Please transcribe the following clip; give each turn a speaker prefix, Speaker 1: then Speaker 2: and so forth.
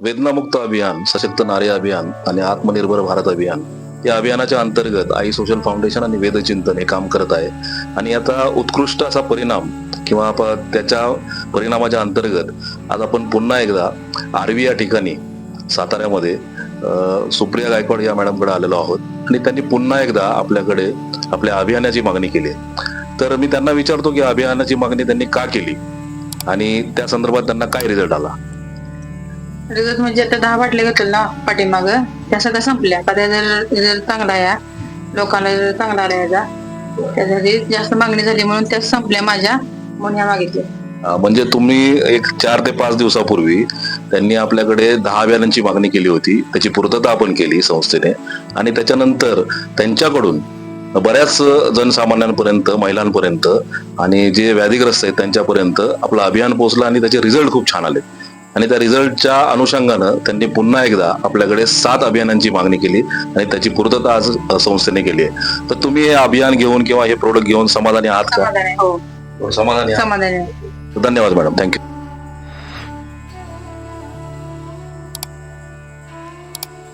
Speaker 1: वेदनामुक्त अभियान सशक्त नारी अभियान आणि आत्मनिर्भर भारत अभियान या अभियानाच्या अंतर्गत आई सोशल फाउंडेशन आणि वेदचिंतन हे काम करत आहे. आणि आता उत्कृष्ट असा परिणाम किंवा त्याच्या परिणामाच्या अंतर्गत आज आपण पुन्हा एकदा आरवी या ठिकाणी साताऱ्यामध्ये सुप्रिया गायकवाड या मॅडमकडे आलेलो आहोत. आणि त्यांनी पुन्हा एकदा आपल्याकडे आपल्या अभियानाची मागणी केली तर मी त्यांना विचारतो की अभियानाची मागणी त्यांनी का केली? आणि त्या संदर्भात त्यांना काय रिझल्ट आला?
Speaker 2: रिझल्ट म्हणजे आता दहा बाटल्या घेतलं ना पाठीमाग. त्या सगळ्या संपल्या. का त्याचा रिझल्ट चांगला या लोकांना रिझल्ट चांगला आला याचा त्यासाठी जास्त मागणी झाली म्हणून त्या संपल्या माझ्या म्हणून ह्या मागितल्या.
Speaker 1: म्हणजे तुम्ही एक चार ते पाच दिवसापूर्वी त्यांनी आपल्याकडे दहा व्यानांची मागणी केली होती. त्याची पूर्तता आपण केली संस्थेने. आणि त्याच्यानंतर त्यांच्याकडून बऱ्याच जनसामान्यांपर्यंत महिलांपर्यंत आणि जे व्याधीग्रस्त आहेत त्यांच्यापर्यंत आपलं अभियान पोहोचलं आणि त्याचे रिझल्ट खूप छान आले आणि त्या रिझल्टच्या अनुषंगानं त्यांनी पुन्हा एकदा आपल्याकडे सात अभियानांची मागणी केली आणि त्याची पूर्तता आज संस्थेने केली आहे. तर तुम्ही हे अभियान घेऊन किंवा हे प्रोडक्ट घेऊन समाधानी आहात
Speaker 2: हो.
Speaker 1: का
Speaker 2: समाधानी आहे.
Speaker 1: धन्यवाद मॅडम थँक्यू